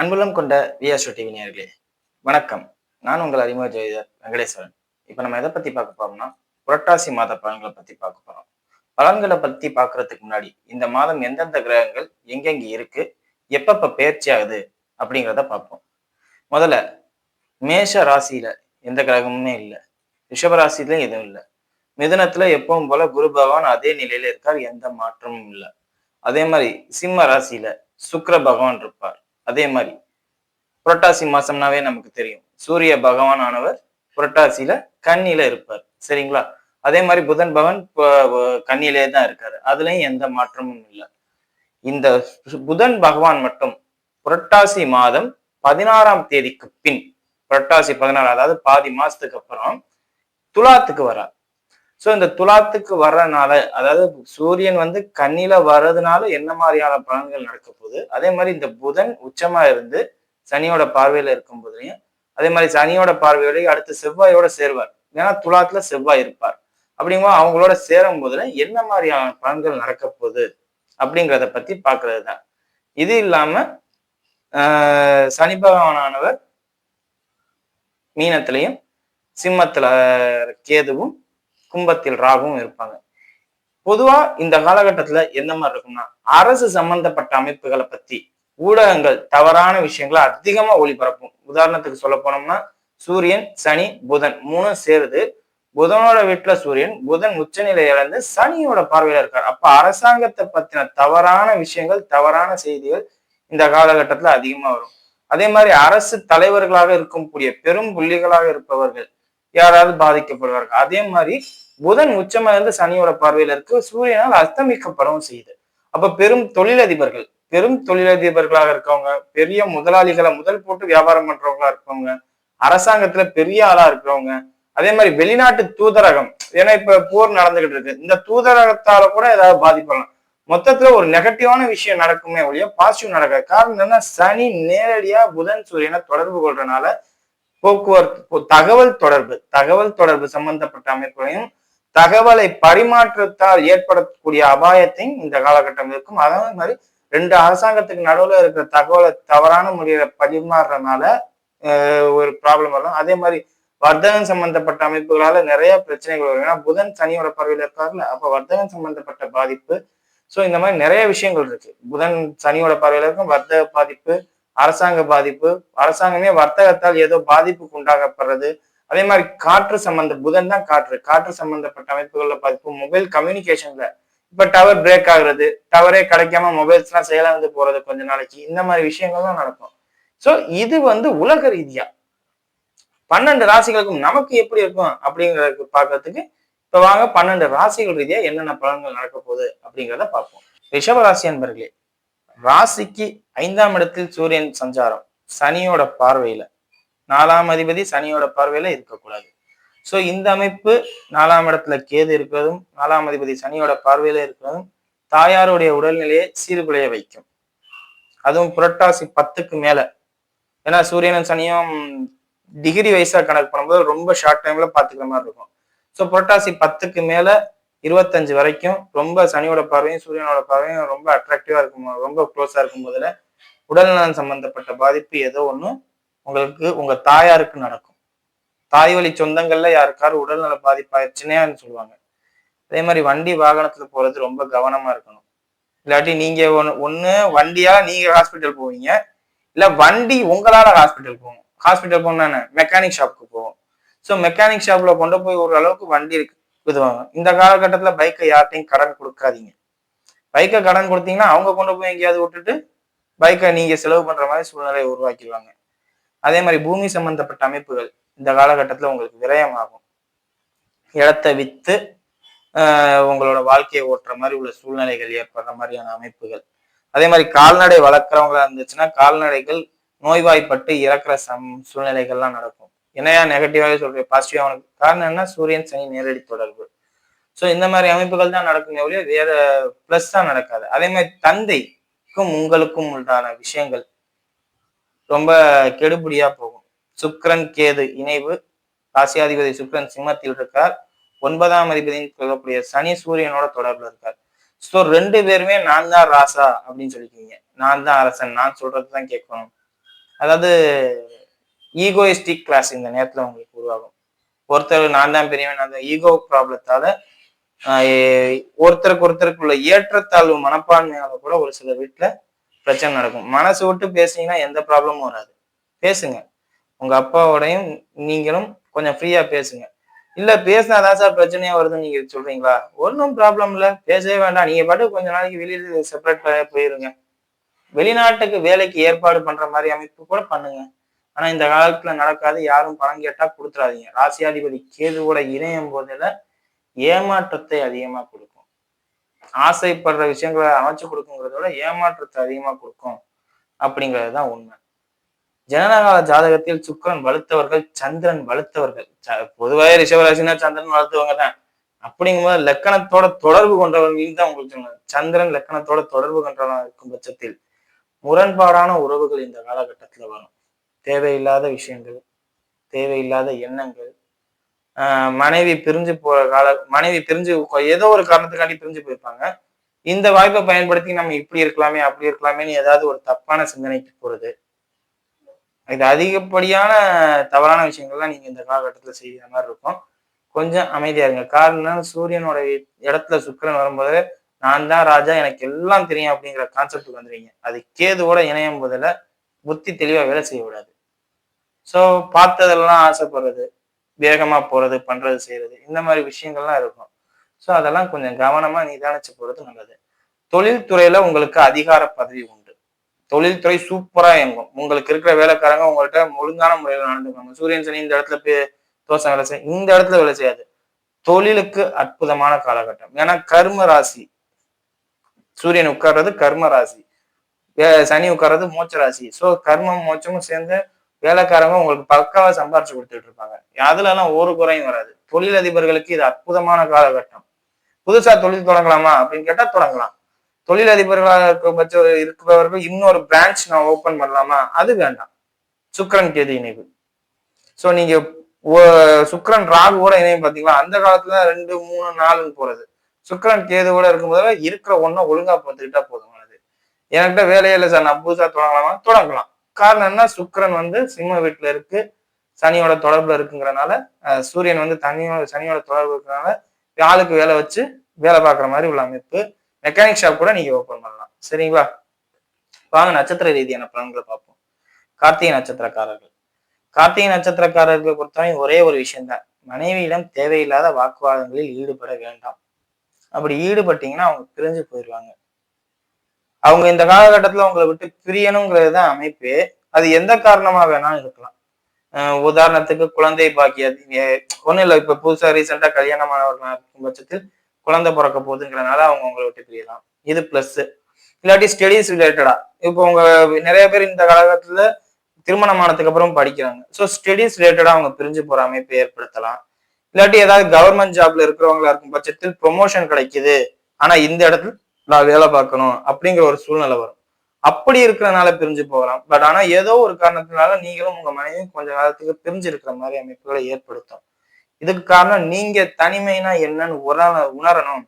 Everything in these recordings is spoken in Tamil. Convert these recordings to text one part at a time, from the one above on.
அன்புள்ளம் கொண்ட விஎஸ்ஓ டிவி நேர்களே வணக்கம். நான் உங்கள் அறிமுக ஜோதிடர் வெங்கடேஸ்வரன். இப்போ நம்ம எதை பத்தி பார்க்க போறோம்னா புரட்டாசி மாத பலன்களை பத்தி பார்க்க போறோம். பலன்களை பத்தி பார்க்கறதுக்கு முன்னாடி இந்த மாதம் எந்தெந்த கிரகங்கள் எங்கெங்க இருக்கு எப்பப்ப பயிற்சி ஆகுது அப்படிங்கிறத பார்ப்போம். முதல்ல மேஷ ராசியில எந்த கிரகமுமே இல்லை. ரிஷப ராசியிலும் எதுவும் இல்லை. மிதுனத்துல எப்பவும் போல குரு பகவான் அதே நிலையில இருக்கார் எந்த மாற்றமும் இல்லை. அதே மாதிரி சிம்ம ராசியில சுக்கர பகவான் இருப்பார். அதே மாதிரி புரட்டாசி மாசம்னாவே நமக்கு தெரியும். சூரிய பகவான் ஆனவர் புரட்டாசியில கன்னியில இருப்பார். சரிங்களா? அதே மாதிரி புதன் பகவான் ப- கன்னியிலே தான் இருக்காரு. அதுலயும் எந்த மாற்றமும் இல்லை. இந்த புதன் பகவான் மட்டும் புரட்டாசி மாதம் பதினாறாம் தேதிக்கு பின் புரட்டாசி பதினாறு அதாவது பாதி மாசத்துக்கு அப்புறம் துலாத்துக்கு வரார். ஸோ இந்த துலாத்துக்கு வர்றதுனால அதாவது சூரியன் வந்து கண்ணில வர்றதுனால என்ன மாதிரியான பலன்கள் நடக்க போகுது? அதே மாதிரி இந்த புதன் உச்சமா இருந்து சனியோட பார்வையில இருக்கும் போதுலையும் அதே மாதிரி சனியோட பார்வையோடய அடுத்து செவ்வாயோட சேருவார். ஏன்னா துலாத்துல செவ்வாய் இருப்பார். அப்படிங்கும்போது அவங்களோட சேரும் போதுல என்ன மாதிரியான பலன்கள் நடக்க போகுது? அப்படிங்கிறத பத்தி பாக்குறது தான் இது இல்லாம ஆஹ் சனி பகவானவர் மீனத்திலையும் சிம்மத்துல கேதுவும் கும்பத்தில் ராகுவும் இருப்பாங்க. பொதுவா இந்த காலகட்டத்துல என்ன மாதிரி இருக்கும்னா அரசு சம்பந்தப்பட்ட அமைப்புகளை பத்தி ஊடகங்கள் தவறான விஷயங்களை அதிகமா ஒளிபரப்பும். உதாரணத்துக்கு சொல்ல போனோம்னா சூரியன் சனி புதன் மூணும் சேருது. புதனோட வீட்டுல சூரியன் புதன் உச்சநிலை இழந்து சனியோட பார்வையில இருக்கார். அப்ப அரசாங்கத்தை பத்தின தவறான விஷயங்கள் தவறான செய்திகள் இந்த காலகட்டத்துல அதிகமா வரும். அதே மாதிரி அரசு தலைவர்களாக இருக்கக்கூடிய பெரும் புள்ளிகளாக இருப்பவர்கள் யாராவது பாதிக்கப்படுவார்கள். அதே மாதிரி புதன் உச்சமா இருந்து சனியோட பார்வையில இருக்கு. சூரியனால் அஸ்தமிக்கப்படவும் செய்யுது. அப்ப பெரும் தொழிலதிபர்கள் பெரும் தொழிலதிபர்களாக இருக்கவங்க பெரிய முதலாளிகளை முதல் போட்டு வியாபாரம் பண்றவங்களா இருக்கவங்க அரசாங்கத்துல பெரிய ஆளா இருக்கிறவங்க அதே மாதிரி வெளிநாட்டு தூதரகம் ஏன்னா இப்ப போர் நடந்துகிட்டு இருக்கு. இந்த தூதரகத்தால கூட ஏதாவது பாதிப்படலாம் மொத்தத்துல ஒரு நெகட்டிவான விஷயம் நடக்குமே ஒழிய பாசிட்டிவ் நடக்காது. காரணம் என்னன்னா சனி நேரடியா புதன் சூரியனை தொடர்பு கொள்றதுனால போக்குவரத்து தகவல் தொடர்பு தகவல் தொடர்பு சம்பந்தப்பட்ட அமைப்புகளையும் தகவலை பரிமாற்றத்தால் ஏற்படக்கூடிய அபாயத்தையும் இந்த காலகட்டம் இருக்கும். அதே மாதிரி ரெண்டு அரசாங்கத்துக்கு நடுவில் இருக்கிற தகவலை தவறான முறையில பரிமாறுறதுனால ஒரு ப்ராப்ளம் வரும். அதே மாதிரி வர்த்தகம் சம்பந்தப்பட்ட அமைப்புகளால நிறைய பிரச்சனைகள் வரும். ஏன்னா புதன் சனியோட பறவையில் இருக்காருல்ல அப்ப வர்த்தகம் சம்பந்தப்பட்ட பாதிப்பு. ஸோ இந்த மாதிரி நிறைய விஷயங்கள் இருக்கு. புதன் சனியோட பார்வையில இருக்கும் வர்த்தக பாதிப்பு அரசாங்க பாதிப்பு அரசாங்கமே வர்த்தகத்தால் ஏதோ பாதிப்புக்கு உண்டாகப்படுறது அதே மாதிரி காற்று சம்பந்த புதன் தான் காற்று. காற்று சம்பந்தப்பட்ட அமைப்புகள்ல பாதிப்பு. மொபைல் கம்யூனிகேஷன்ல இப்ப டவர் பிரேக் ஆகுறது டவரே கிடைக்காம மொபைல்ஸ் எல்லாம் செயலாந்து போறது கொஞ்ச நாளைக்கு. இந்த மாதிரி விஷயங்கள்லாம் நடக்கும். சோ இது வந்து உலக ரீதியா பன்னெண்டு ராசிகளுக்கும் நமக்கு எப்படி இருக்கும் அப்படிங்கறது பாக்குறதுக்கு இப்ப வாங்க பன்னெண்டு ராசிகள் ரீதியா என்னென்ன பலன்கள் நடக்க போகுது அப்படிங்கிறத பார்ப்போம். ரிஷப ராசி அன்பர்களே ராசிக்கு ஐந்தாம் இடத்தில் சூரியன் சஞ்சாரம் சனியோட பார்வையில. நாலாம் அதிபதி சனியோட பார்வையில இருக்கக்கூடாது. ஸோ இந்த அமைப்பு நாலாம் இடத்துல கேது இருக்கிறதும் நாலாம் அதிபதி சனியோட பார்வையில இருக்கிறதும் தாயாருடைய உடல்நிலையை சீர்குலைய வைக்கும். அதுவும் புரட்டாசி பத்துக்கு மேல. ஏன்னா சூரியனும் சனியும் டிகிரி வைஸா கணக்கு பண்ணும்போது ரொம்ப ஷார்ட் டைம்ல பாத்துக்கிற மாதிரி இருக்கும். ஸோ புரட்டாசி பத்துக்கு மேல இருபத்தஞ்சு வரைக்கும் ரொம்ப சனியோட பார்வையும் சூரியனோட பார்வையும் ரொம்ப அட்ராக்டிவா இருக்கும் ரொம்ப க்ளோஸா இருக்கும் போதுல உடல்நலம் சம்பந்தப்பட்ட பாதிப்பு ஏதோ ஒண்ணு உங்களுக்கு உங்க தாயாருக்கு நடக்கும். தாய் வழி சொந்தங்கள்ல யாருக்காரும் உடல்நல பாதிப்பாயிருச்சுன்னேன்னு சொல்லுவாங்க. அதே மாதிரி வண்டி வாகனத்துல போறது ரொம்ப கவனமா இருக்கணும். இல்லாட்டி நீங்க ஒன்னு ஒண்ணு வண்டியால நீங்க ஹாஸ்பிட்டல் போவீங்க இல்ல வண்டி உங்களால ஹாஸ்பிட்டல் போகும் ஹாஸ்பிட்டல் போனா மெக்கானிக் ஷாப்புக்கு போவோம் ஸோ மெக்கானிக் ஷாப்ல கொண்டு போய் ஒரு அளவுக்கு வண்டி இருக்கு. விதுவாங்க இந்த காலகட்டத்தில் பைக்கை யார்ட்டையும் கடன் கொடுக்காதீங்க. பைக்கை கடன் கொடுத்தீங்கன்னா அவங்க கொண்டு போய் எங்கேயாவது விட்டுட்டு பைக்கை நீங்கள் செலவு பண்ணுற மாதிரி சூழ்நிலையை உருவாக்கிடுவாங்க. அதே மாதிரி பூமி சம்பந்தப்பட்ட அமைப்புகள் இந்த காலகட்டத்தில் உங்களுக்கு விரயமாகும். இடத்தை விற்று உங்களோட வாழ்க்கையை ஓட்டுற மாதிரி உள்ள சூழ்நிலைகள் ஏற்படுற மாதிரியான அமைப்புகள். அதே மாதிரி கால்நடை வளர்க்குறவங்களா இருந்துச்சுன்னா கால்நடைகள் நோய்வாய்ப்பட்டு இறக்குற சம் சூழ்நிலைகள்லாம் நடக்கும். என்னையா நெகட்டிவாகவே சொல்றேன் பாசிட்டிவா அவனுக்கு காரணம் என்ன? சூரியன் சனி நேரடி தொடர்பு. ஸோ இந்த மாதிரி அமைப்புகள் தான் நடக்குமே ஒழிய வேற பிளஸ் தான் நடக்காது. அதே மாதிரி தந்தைக்கும் உங்களுக்கும் உண்டான விஷயங்கள் ரொம்ப கெடுபடியா போகும். சுக்ரன் கேது இணைவு. ராசியாதிபதி சுக்ரன் சிம்மத்தில் இருக்கார். ஒன்பதாம் அதிபதினு சொல்லக்கூடிய சனி சூரியனோட தொடர்புல இருக்கார். ஸோ ரெண்டு பேருமே நான் தான் ராசா அப்படின்னு சொல்லிக்கிங்க. நான் தான் அரசன். நான் சொல்றது தான் கேட்கணும். அதாவது ஈகோயிஸ்டிக் கிளாஸ் இந்த நேரத்தில் உங்களுக்கு உருவாகும். ஒருத்தர் நான் தான் பெரியவன் அந்த ஈகோ ப்ராப்ளத்தால ஒருத்தருக்கு ஒருத்தருக்குள்ள ஏற்றத்தாழ்வு மனப்பான்மையால கூட ஒரு சில வீட்டில் பிரச்சனை நடக்கும். மனசு விட்டு பேசுனீங்கன்னா எந்த ப்ராப்ளமும் வராது. பேசுங்க. உங்க அப்பாவோடையும் நீங்களும் கொஞ்சம் ஃப்ரீயா பேசுங்க. இல்ல பேசினாதான் சார் பிரச்சனையா வருதுன்னு நீங்க சொல்றீங்களா? ஒன்றும் ப்ராப்ளம் இல்ல. பேசவே வேண்டாம். நீங்க பாட்டு கொஞ்ச நாளைக்கு வெளியில செப்பரேட் போயிருங்க. வெளிநாட்டுக்கு வேலைக்கு ஏற்பாடு பண்ற மாதிரி அமைப்பு கூட பண்ணுங்க. ஆனா இந்த காலத்துல நடக்காது. யாரும் பணம் கேட்டா கொடுத்துடாதீங்க ராசியாதிபதி கேதுவோட இணையும் போதுல ஏமாற்றத்தை அதிகமா கொடுக்கும். ஆசைப்படுற விஷயங்களை அமைச்சு கொடுக்குங்கிறத விட ஏமாற்றத்தை அதிகமா கொடுக்கும் அப்படிங்கிறது தான் உண்மை. ஜனனகால ஜாதகத்தில் சுக்கரன் வலுத்தவர்கள் சந்திரன் வலுத்தவர்கள். பொதுவாக ரிஷபராசினா சந்திரன் வலுத்தவங்க தான். அப்படிங்கும்போது லக்கணத்தோட தொடர்பு கொண்டவர்கள் தான் உங்களுக்கு சந்திரன் லக்கணத்தோட தொடர்பு கொண்டவன் இருக்கும் பட்சத்தில் முரண்பாடான உறவுகள் இந்த காலகட்டத்துல வரும். தேவையில்லாத விஷயங்கள் தேவையில்லாத எண்ணங்கள் மனைவி பிரிஞ்சு போற கால மனைவி பிரிஞ்சு ஏதோ ஒரு காரணத்துக்காண்டி பிரிஞ்சு போயிருப்பாங்க. இந்த வாய்ப்பை பயன்படுத்தி நம்ம இப்படி இருக்கலாமே அப்படி இருக்கலாமேன்னு ஏதாவது ஒரு தப்பான சிந்தனைக்கு போறது. இது அதிகப்படியான தவறான விஷயங்கள்லாம் நீங்க இந்த காலகட்டத்தில் செய்யற மாதிரி இருக்கும். கொஞ்சம் அமைதியா இருங்க. காரணம் சூரியனோட இடத்துல சுக்கரன் வரும்போது நான் தான் ராஜா எனக்கு எல்லாம் தெரியும் அப்படிங்கிற கான்செப்ட் வந்துடுவீங்க அது கேதுவோட இணையும் போதில் புத்தி தெளிவாக வேலை செய்ய விடாது ஸோ பார்த்ததெல்லாம் ஆசைப்படுறது வேகமா போறது பண்றது செய்யறது இந்த மாதிரி விஷயங்கள்லாம் இருக்கும். ஸோ அதெல்லாம் கொஞ்சம் கவனமா நிதானிச்சு போகிறது நல்லது. தொழில்துறையில உங்களுக்கு அதிகார பதவி உண்டு. தொழில்துறை சூப்பரா இயங்கும். உங்களுக்கு இருக்கிற வேலைக்காரங்க உங்கள்கிட்ட ஒழுங்கான முறையில் நடந்துக்கணும் சூரியன் சனி இந்த இடத்துல போய் தோசை வேலை செய்ய இந்த இடத்துல வேலை செய்யாது. தொழிலுக்கு அற்புதமான காலகட்டம். ஏன்னா கர்ம ராசி. சூரியன் உட்கார்றது கர்ம ராசி. சனி உட்கார்றது மோச்ச ராசி. ஸோ கர்மம் மோச்சமும் சேர்ந்து வேலைக்காரங்க உங்களுக்கு பக்காவா சம்பாரிச்சு கொடுத்துட்டு இருப்பாங்க. அதுல எல்லாம் ஒரு குறையும் வராது. தொழிலதிபர்களுக்கு இது அற்புதமான காலகட்டம். புதுசா தொழில் தொடங்கலாமா அப்படின்னு கேட்டா தொடங்கலாம். தொழிலதிபர்களாக இருக்க பட்சம் இருக்கிறவர்கள் இன்னொரு பிரான்ச் நான் ஓபன் பண்ணலாமா? அது வேண்டாம். சுக்கரன் கேது இணைவு. ஸோ நீங்க சுக்கரன் ராகுவோட இணையம் பாத்தீங்களா? அந்த காலத்துல ரெண்டு மூணு நாலுன்னு போறது. சுக்கரன் கேதுவோட இருக்கும்போது இருக்கிற ஒன்றை ஒழுங்கா பார்த்துக்கிட்டா போதுமானது என்கிட்ட வேலையே இல்லை சார். நான் புதுசா தொடங்கலாமா? தொடங்கலாம். காரணம் என்ன? சுக்கரன் வந்து சிம்ம வீட்டுல இருக்கு. சனியோட தொடர்புல இருக்குங்கிறனால சூரியன் வந்து தனியோட சனியோட தொடர்பு இருக்கிறனால ஆளுக்கு வேலை வச்சு வேலை பார்க்குற மாதிரி உள்ள அமைப்பு. மெக்கானிக் ஷாப் கூட நீங்க ஓப்பன் பண்ணலாம். சரிங்களா? வாங்க நட்சத்திர ரீதியான பலன்களை பார்ப்போம். கார்த்திகை நட்சத்திரக்காரர்கள். கார்த்திகை நட்சத்திரக்காரர்களை பொறுத்தவரை ஒரே ஒரு விஷயம்தான். மனைவியிடம் தேவையில்லாத வாக்குவாதங்களில் ஈடுபட வேண்டாம். அப்படி ஈடுபட்டீங்கன்னா அவங்க பிரிஞ்சு போயிடுவாங்க அவங்க இந்த காலகட்டத்தில் உங்களை விட்டு பிரியணுங்கிறது தான் அமைப்பு. அது எந்த காரணமாக வேணாலும் இருக்கலாம். உதாரணத்துக்கு குழந்தை பாக்கிய ஒன்றும் இல்லை இப்போ புதுசாக ரீசெண்டாக கல்யாணமானவர்களாக இருக்கும் பட்சத்தில் குழந்தை பிறக்க போகுதுங்கிறனால அவங்க உங்களை விட்டு பிரியலாம். இது ப்ளஸ்ஸு இல்லாட்டி ஸ்டடீஸ் ரிலேட்டடா இப்போ உங்க நிறைய பேர் இந்த காலகட்டத்துல திருமணமானதுக்கு அப்புறம் படிக்கிறாங்க. ஸோ ஸ்டடீஸ் ரிலேட்டடா அவங்க பிரிஞ்சு போற அமைப்பை ஏற்படுத்தலாம். இல்லாட்டி ஏதாவது கவர்மெண்ட் ஜாப்ல இருக்கிறவங்களா இருக்கும் பட்சத்தில் ப்ரொமோஷன் கிடைக்குது. ஆனா இந்த இடத்துல நான் வேலை பார்க்கணும் அப்படிங்கிற ஒரு சூழ்நிலை வரும். அப்படி இருக்கிறனால பிரிஞ்சு போகலாம். பட் ஆனா ஏதோ ஒரு காரணத்தினால நீங்களும் உங்க மனைவியும் கொஞ்ச காலத்துக்கு பிரிஞ்சு இருக்கிற மாதிரி அமைப்புகளை ஏற்படுத்தும். இதுக்கு காரணம் நீங்க தனிமைனா என்னன்னு உணர உணரணும்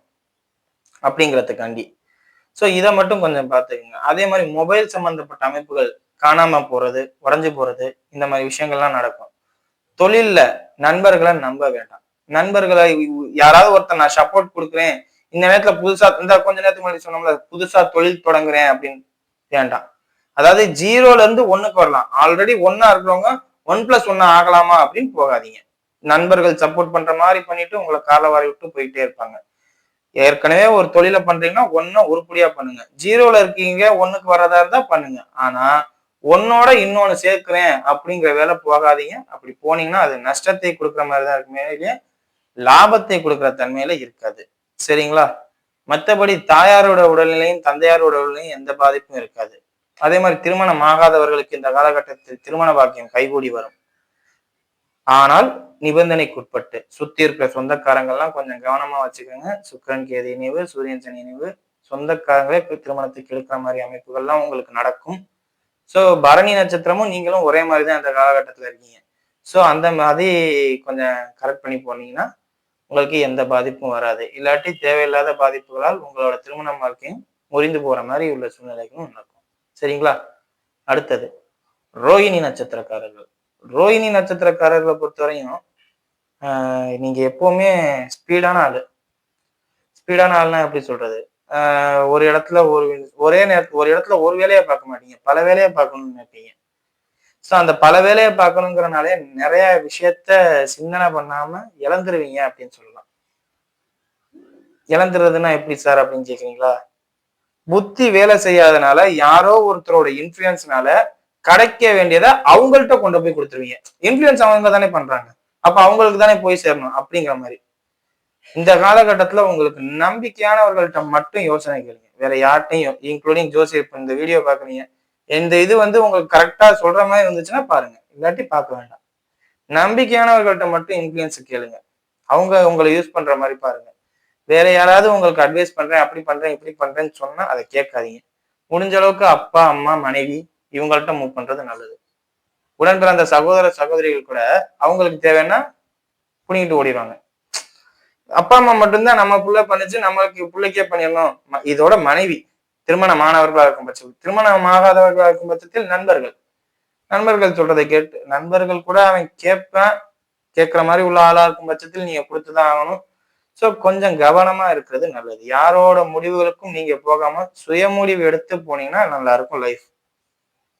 அப்படிங்கிறதுக்காண்டி. ஸோ இதை மட்டும் கொஞ்சம் பார்த்துக்கோங்க. அதே மாதிரி மொபைல் சம்பந்தப்பட்ட அமைப்புகள் காணாம போறது உடஞ்சு போறது இந்த மாதிரி விஷயங்கள்லாம் நடக்கும். தொழில்ல நண்பர்களை நம்ப வேண்டாம். நண்பர்களை யாராவது ஒருத்தர் நான் சப்போர்ட் கொடுக்குறேன் இந்த நேரத்துல புதுசா இந்த கொஞ்ச நேரத்துக்கு முன்னாடி சொன்னோம்ல புதுசா தொழில் தொடங்குறேன் அப்படின்னு. வேண்டாம் அதாவது ஜீரோல இருந்து ஒண்ணுக்கு வரலாம். ஆல்ரெடி ஒன்னா இருக்கிறவங்க ஒன் பிளஸ் ஒன்னு ஆகலாமா அப்படின்னு போகாதீங்க. நண்பர்கள் சப்போர்ட் பண்ற மாதிரி பண்ணிட்டு உங்களை காலை வாரி விட்டு போயிட்டே இருப்பாங்க. ஏற்கனவே ஒரு தொழிலை பண்றீங்கன்னா ஒன்னும் உருப்படியா பண்ணுங்க. ஜீரோல இருக்கீங்க ஒன்னுக்கு வர்றதா இருந்தா பண்ணுங்க. ஆனா ஒன்னோட இன்னொன்னு சேர்க்கிறேன் அப்படிங்கிற வேலை போகாதீங்க. அப்படி போனீங்கன்னா அது நஷ்டத்தை கொடுக்குற மாதிரி தான் இருக்குமே லாபத்தை கொடுக்குற தன்மையில இருக்காது. சரிங்களா? மற்றபடி தாயாரோட உடல்நிலையும் தந்தையாரோட உடல்நிலையும் எந்த பாதிப்பும் இருக்காது. அதே மாதிரி திருமணம் ஆகாதவர்களுக்கு இந்த காலகட்டத்தில் திருமண பாக்கியம் கைகூடி வரும். ஆனால் நிபந்தனைக்குட்பட்டு சுத்தி இருக்கிற சொந்தக்காரங்கள்லாம் கொஞ்சம் கவனமா வச்சுக்கோங்க. சுக்கரன் கேதி இணைவு சூரியன் சனி இணைவு சொந்தக்காரங்களே திருமணத்துக்கு எடுக்கிற மாதிரி அமைப்புகள்லாம் உங்களுக்கு நடக்கும். ஸோ பரணி நட்சத்திரமும் நீங்களும் ஒரே மாதிரி தான் அந்த காலகட்டத்தில் இருக்கீங்க. ஸோ அந்த மாதிரி கொஞ்சம் கரெக்ட் பண்ணி போனீங்கன்னா உங்களுக்கு எந்த பாதிப்பும் வராது. இல்லாட்டி தேவையில்லாத பாதிப்புகளால் உங்களோட திருமண வாழ்க்கையும் முறிந்து போற மாதிரி உள்ள சூழ்நிலைகளும் நடக்கும் சரிங்களா? அடுத்தது ரோஹிணி நட்சத்திரக்காரர்கள். ரோஹிணி நட்சத்திரக்காரர்களை பொறுத்தவரையும் நீங்க எப்பவுமே ஸ்பீடான ஆளு. ஸ்பீடான ஆள்னா எப்படி சொல்றது? ஒரு இடத்துல ஒரு ஒரே நேரத்துல ஒரு இடத்துல ஒரு வேலையை பார்க்க மாட்டீங்க. பல வேலையை பார்க்கணும்னு நினைப்பீங்க. ஸோ அந்த பல வேலையை பார்க்கணுங்கிறனாலே நிறைய விஷயத்த சிந்தனை பண்ணாம இழந்துருவீங்க அப்படின்னு சொல்லலாம். இழந்துறதுன்னா எப்படி சார் அப்படின்னு கேக்குறீங்களா? புத்தி வேலை செய்யாதனால யாரோ ஒருத்தரோட இன்ஃபுளுன்ஸ்னால கிடைக்க வேண்டியதை அவங்கள்ட்ட கொண்டு போய் கொடுத்துருவீங்க. இன்ஃபுளுன்ஸ் அவங்க தானே பண்றாங்க. அப்ப அவங்களுக்கு தானே போய் சேரணும் அப்படிங்கிற மாதிரி. இந்த காலகட்டத்துல உங்களுக்கு நம்பிக்கையானவர்கள்ட்ட மட்டும் யோசனை கேளுங்க. வேற யார்ட்டையும் இன்க்ளூடிங் ஜோசியர் இந்த வீடியோ பாக்குறீங்க இந்த இது வந்து உங்களுக்கு கரெக்டா சொல்ற மாதிரி இருந்துச்சுன்னா பாருங்க. இல்லாட்டி பார்க்க வேண்டாம். நம்பிக்கையானவர்கள்ட்ட மட்டும் இன்ஃபுளுன்ஸ் கேளுங்க. அவங்க உங்களை யூஸ் பண்ற மாதிரி பாருங்க. வேற யாராவது உங்களுக்கு அட்வைஸ் பண்றேன் அப்படி பண்றேன் இப்படி பண்றேன்னு சொன்னா அதை கேட்காதீங்க. முடிஞ்ச அளவுக்கு அப்பா அம்மா மனைவி இவங்கள்ட்ட மூவ் பண்றது நல்லது. உடன் பிறந்த சகோதர சகோதரிகள் கூட அவங்களுக்கு தேவைன்னா புனிக்கிட்டு ஓடிடுவாங்க. அப்பா அம்மா மட்டும்தான் நம்ம புள்ள பண்ணிச்சு நம்மளுக்கு பிள்ளைக்கே பண்ணிடணும். இதோட மனைவி. திருமணமானவர்களாக இருக்கும் பட்சத்தில் திருமணமாகாதவர்களாக இருக்கும் பட்சத்தில் நண்பர்கள். நண்பர்கள் சொல்றதை கேட்டு நண்பர்கள் கூட அவன் கேட்பேன் கேட்குற மாதிரி உள்ள ஆளா இருக்கும் பட்சத்தில் நீங்க கொடுத்துதான் ஆகணும். ஸோ கொஞ்சம் கவனமா இருக்கிறது நல்லது. யாரோட முடிவுகளுக்கும் நீங்க போகாம சுய முடிவு எடுத்து போனீங்கன்னா நல்லா இருக்கும் லைஃப்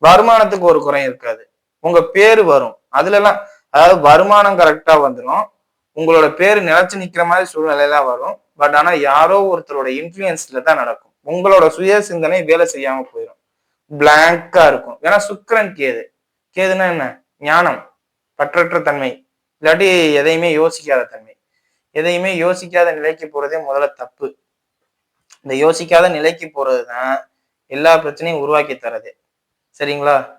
வருமானத்துக்கு ஒரு குறை இருக்காது. உங்க பேரு வரும். அதுல எல்லாம் அதாவது வருமானம் கரெக்டா வந்துடும் உங்களோட பேரு நிலைச்சு நிக்கிற மாதிரி சூழ்நிலையெல்லாம் வரும். பட் ஆனா யாரோ ஒருத்தரோட இன்ஃபுளுயன்ஸ்ல தான் நடக்கும். உங்களோட சுய சிந்தனை வேலை செய்யாம போயிடும் பிளாங்கா இருக்கும். ஏன்னா சுக்கரன் கேது. கேதுன்னா என்ன? ஞானம். பற்றற்ற தன்மை. இல்லாட்டி எதையுமே யோசிக்காத தன்மை. எதையுமே யோசிக்காத நிலைக்கு போறதே முதல்ல தப்பு. இந்த யோசிக்காத நிலைக்கு போறதுதான் எல்லா பிரச்சனையும் உருவாக்கி தரது. சரிங்களா?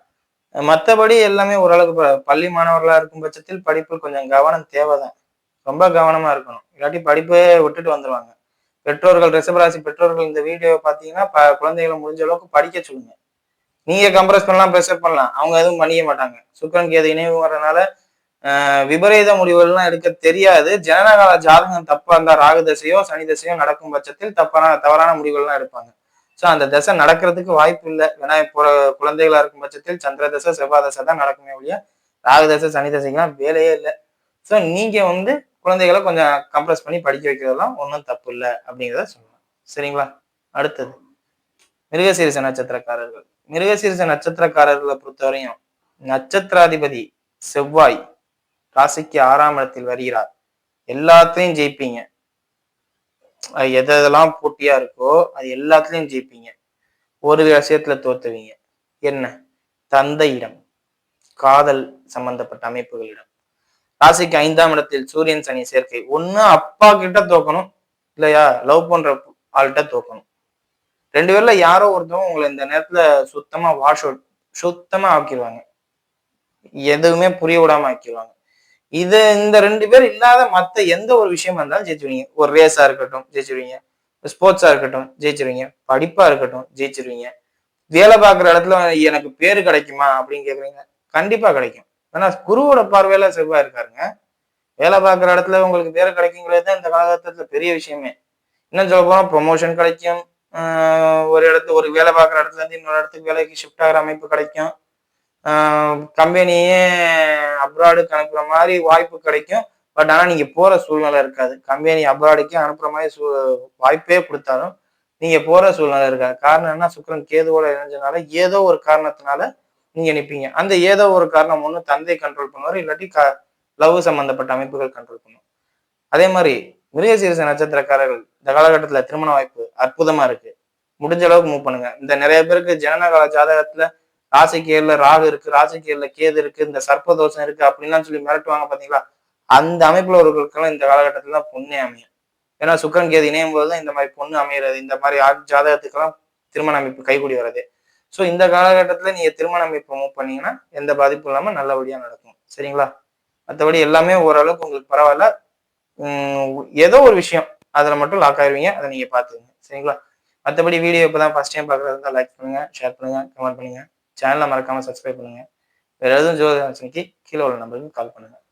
மற்றபடி எல்லாமே ஓரளவுக்கு பள்ளி மாணவர்களாக இருக்கும் பட்சத்தில் படிப்பில் கொஞ்சம் கவனம் தேவைதான். ரொம்ப கவனமா இருக்கணும். இல்லாட்டி படிப்பே விட்டுட்டு வந்துருவாங்க. பெற்றோர்கள் ரிஷபராசி பெற்றோர்கள் இந்த வீடியோவை பார்த்தீங்கன்னா ப- குழந்தைகளை முடிஞ்ச அளவுக்கு படிக்க சொல்லுங்க. நீங்க கம்ப்ரஸ் பண்ணலாம் ப்ரெஷர் பண்ணலாம். அவங்க எதுவும் பண்ணிக்க மாட்டாங்க. சுக்கரன் கேது இணைவு வர்றதுனால விபரீத முடிவுகள்லாம் எடுக்க தெரியாது. ஜனனகால ஜாதகம் தப்பா இருந்தா ராகு தசையோ சனி தசையோ நடக்கும் பட்சத்தில் தப்பான தவறான முடிவுகள்லாம் எடுப்பாங்க. ஸோ அந்த தசை நடக்கிறதுக்கு வாய்ப்பு இல்லை. ஏன்னா இப்போ குழந்தைகளா இருக்கும் பட்சத்தில் சந்திர தசை செவ்வாய் தசை தான் நடக்குமே ஒழிய ராகு தசை சனி தசைக்கெல்லாம் வேலையே இல்லை. ஸோ நீங்க வந்து குழந்தைகளை கொஞ்சம் கம்ப்ரஸ் பண்ணி படிக்க வைக்கிறதெல்லாம் ஒன்றும் தப்பு இல்லை அப்படிங்கிறத சொல்லலாம். சரிங்களா? அடுத்தது. மிருகசீரிச நட்சத்திரக்காரர்கள். மிருகசீரிச நட்சத்திரக்காரர்களை பொறுத்தவரையும் நட்சத்திராதிபதி செவ்வாய் ராசிக்கு ஆறாம் இடத்தில் வருகிறார். எல்லாத்துலயும் ஜெயிப்பீங்க. அது எது எதெல்லாம் போட்டியா இருக்கோ அது எல்லாத்துலயும் ஜெயிப்பீங்க. ஒரு விஷயத்துல தோத்துவீங்க. என்ன? தந்தையிடம். காதல் சம்பந்தப்பட்ட அமைப்புகளிடம். ராசிக்கு ஐந்தாம் இடத்தில் சூரியன் சனி சேர்க்கை. ஒண்ணு அப்பா கிட்ட தோக்கணும் இல்லையா? லவ் பண்ற ஆள்கிட்ட தோக்கணும். ரெண்டு பேர்ல யாரோ ஒருத்தவங்க உங்களை இந்த நேரத்துல சுத்தமா வாஷ் அவுட் சுத்தமா ஆக்கிடுவாங்க எதுவுமே புரிய விடாம ஆக்கிடுவாங்க இது இந்த ரெண்டு பேர் இல்லாத மத்த எந்த ஒரு விஷயமா இருந்தாலும் ஜெயிச்சிருவீங்க. ஒரு ரேஸா இருக்கட்டும் ஜெயிச்சிருவீங்க. ஸ்போர்ட்ஸா இருக்கட்டும் ஜெயிச்சிருவீங்க. படிப்பா இருக்கட்டும் ஜெயிச்சிருவீங்க. வேலை பார்க்குற இடத்துல எனக்கு பேர் கிடைக்குமா அப்படின்னு கேக்குறீங்க? கண்டிப்பா கிடைக்கும். ஆனால் குருவோட பார்வையில செவ்வாய் இருக்காருங்க. வேலை பார்க்குற இடத்துல உங்களுக்கு பேரு கிடைக்குங்கிறது தான் இந்த காலகட்டத்துல பெரிய விஷயமே. இன்னும் சொல்ல போனால் ப்ரொமோஷன் கிடைக்கும் ஒரு இடத்து ஒரு வேலை பார்க்குற இடத்துல இருந்து இன்னொரு இடத்துக்கு வேலைக்கு ஷிஃப்ட் ஆகிற அமைப்பு கிடைக்கும். கம்பெனியே அப்ராடுக்கு அனுப்புகிற மாதிரி வாய்ப்பு கிடைக்கும். பட் ஆனால் நீங்கள் போகிற சூழ்நிலை இருக்காது. கம்பெனி அப்ராடுக்கே அனுப்புகிற மாதிரி சூ வாய்ப்பே கொடுத்தாலும் நீங்கள் போகிற சூழ்நிலை இருக்காது. காரணம் என்ன? சுக்கிரன் கேதுவோட இணைஞ்சனால ஏதோ ஒரு காரணத்தினால நீங்க நிப்பீங்க. அந்த ஏதோ ஒரு காரணம் ஒண்ணு தந்தை கண்ட்ரோல் பண்ணுவார் இல்லாட்டி க லவ் சம்பந்தப்பட்ட அமைப்புகள் கண்ட்ரோல் பண்ணும். அதே மாதிரி மிருகசீரச நட்சத்திரக்காரர்கள் இந்த காலகட்டத்துல திருமண வாய்ப்பு அற்புதமா இருக்கு. முடிஞ்ச அளவுக்கு மூவ் பண்ணுங்க. இந்த நிறைய பேருக்கு ஜனனகால ஜாதகத்துல ராசிக்கேர்ல ராகு இருக்கு ராசிக்கேர்ல கேது இருக்கு இந்த சர்ப்பதோஷம் இருக்கு அப்படின்லாம் சொல்லி மிரட்டுவாங்க பாத்தீங்களா? அந்த அமைப்புல ஒருவர்களுக்கெல்லாம் இந்த காலகட்டத்துல தான் பொண்ணே அமையும். ஏன்னா சுக்கரன் கேது இணையும் போது தான் இந்த மாதிரி பொண்ணு அமைகிறது இந்த மாதிரி ஜாதகத்துக்கெல்லாம் திருமண அமைப்பு கைகூடி வர்றது. ஸோ இந்த காலகட்டத்தில் நீங்கள் திருமணம் இப்போ மூவ் பண்ணீங்கன்னா எந்த பாதிப்பும் இல்லாமல் நல்லபடியாக நடக்கும். சரிங்களா? மற்றபடி எல்லாமே ஓரளவுக்கு உங்களுக்கு பரவாயில்ல. ஏதோ ஒரு விஷயம் அதில் மட்டும் லாக் ஆயிடுவீங்க அதை நீங்கள் பார்த்துக்கங்க. சரிங்களா? மற்றபடி வீடியோ இப்போ தான் ஃபர்ஸ்ட் டைம் பார்க்குறது லைக் பண்ணுங்கள் ஷேர் பண்ணுங்கள் கமெண்ட் பண்ணுங்கள் சேனலை மறக்காமல் சப்ஸ்கிரைப் பண்ணுங்கள் வேற எதுவும் ஜோதி கீழே உள்ள நம்பருக்கு கால் பண்ணுங்கள்